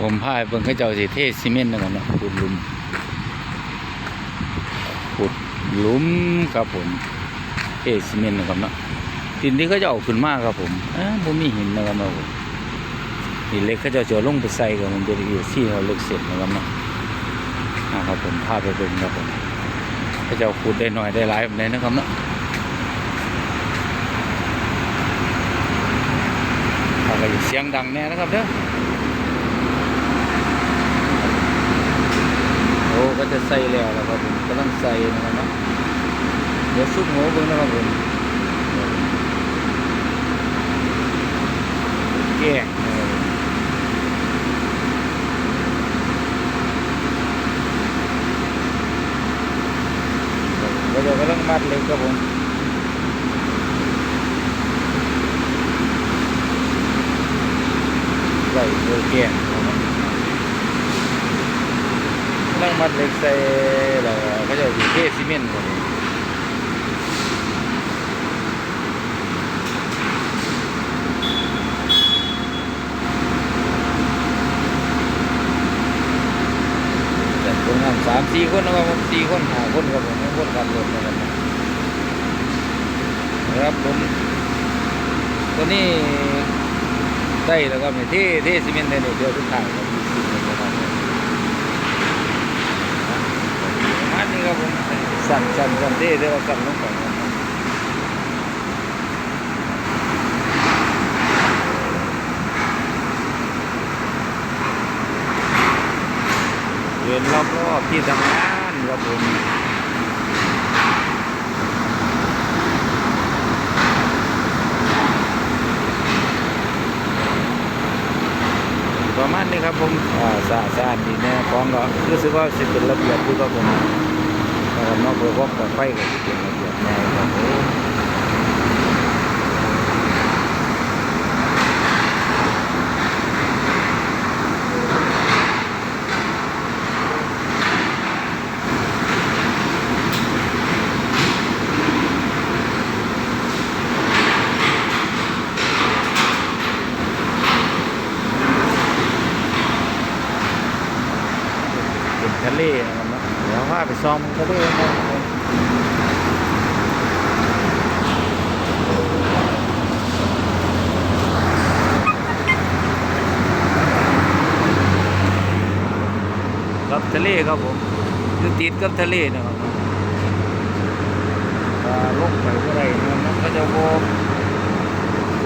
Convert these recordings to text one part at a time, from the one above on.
ผมพาไปเบิ่งเขาเจ้าสิเทซีเมนต์นะครับเนาะขุดหลุมขุดหลุมครับผมเทซีเมนต์นะครับเนาะดินที่เขาจะเอาขึ้นมากครับผมอ้าบ่มีหินนะครับเนาะผมหินเล็กเขาจะเอาลงไปใส่กับมันจะอยู่ที่เขาเล็กเสร็จนะครับเนาะอ่าครับผมพาไปเบิ่งครับผมเขาเจะขุดได้หน่อยได้หลายแบบไหนนะครับเนาะเอาไปเสียงดังแน่นะครับเด้อ โอ้ ก็จะใส่แล้วแล้วครับผมกำลังใส่นะครับเนาะเดี๋ยวซุปหัวเบิ่งนะครับผมแกงนะครับผมก็จะกำลังมัดเล็กครับผมใส่ตัวแกง นะครับนั่งมัดเหล็กใส่แล้วก็จะเทซีเมนต์ก่อนแต่คนงานสามสี่คนนะครับผมสี่คนหาคนครับผมไม่คนขับรถนะครับนะครับผมตัวนี้ได้แล้วครับเนี่ยเทเทซีเมนต์เนี่ยเดียวทุกทางครับ อันนี้ครับผม สั่นสั่นสั่นเด้เรียกว่าสั่นลงไปครับเดินรอบๆที่ทำงานครับผมประมาณนี้ครับผมอ่าสะอาดดีแน่ของก็รู้สึกว่าสิเป็นระเบียบอยู่ครับผม นะครับนอกเพื่อความปลอดภัยก็สิเป็นระเบียบแนวครับผมเป็นทะเลนะครับาไปซ้อมทะเลนะกับทะเลครับผมอยู่ติดกับทะเลนะครับลงไปเมื่อไรนะครับมันก็จะโบ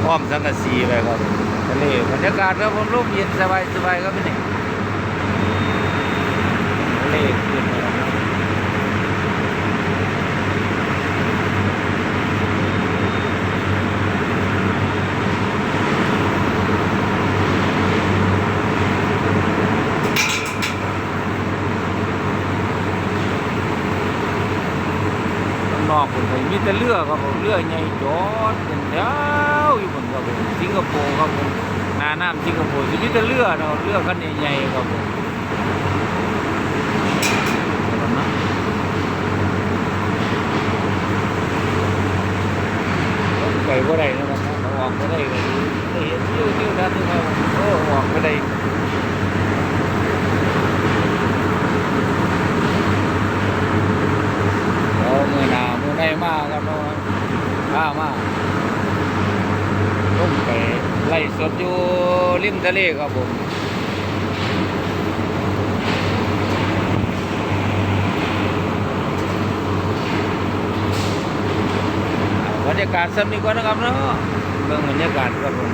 อ้อมสังกะสีไปครับทะเลบรรยากาศครับผมร่มเย็นสบายสบายครับพี่นี่เลขึ้นมาแล้วครับ นอกคนไทยมีแต่เรือครับผมเรือใหญ่จอดเป็นแถวอยู่บนครับผมสิงคโปร์ครับผมหนาน้ำสิงคโปร์มีแต่เรือเนาะเรือคันใหญ่ๆครับผมไปบ่ได้นะครับออกบ่ได้ก็ได้เห็นยิ้วยิ้วนั่นนี่ครับโอ้ออกบ่ได้เรามือหนามือในมากครับเนาะข้ามาลงไปไล่สดอยู่ริมทะเลครับผมบรรยากาศสำนีก่อนนะครับเนาะเรื่องบรรยากาศครับผม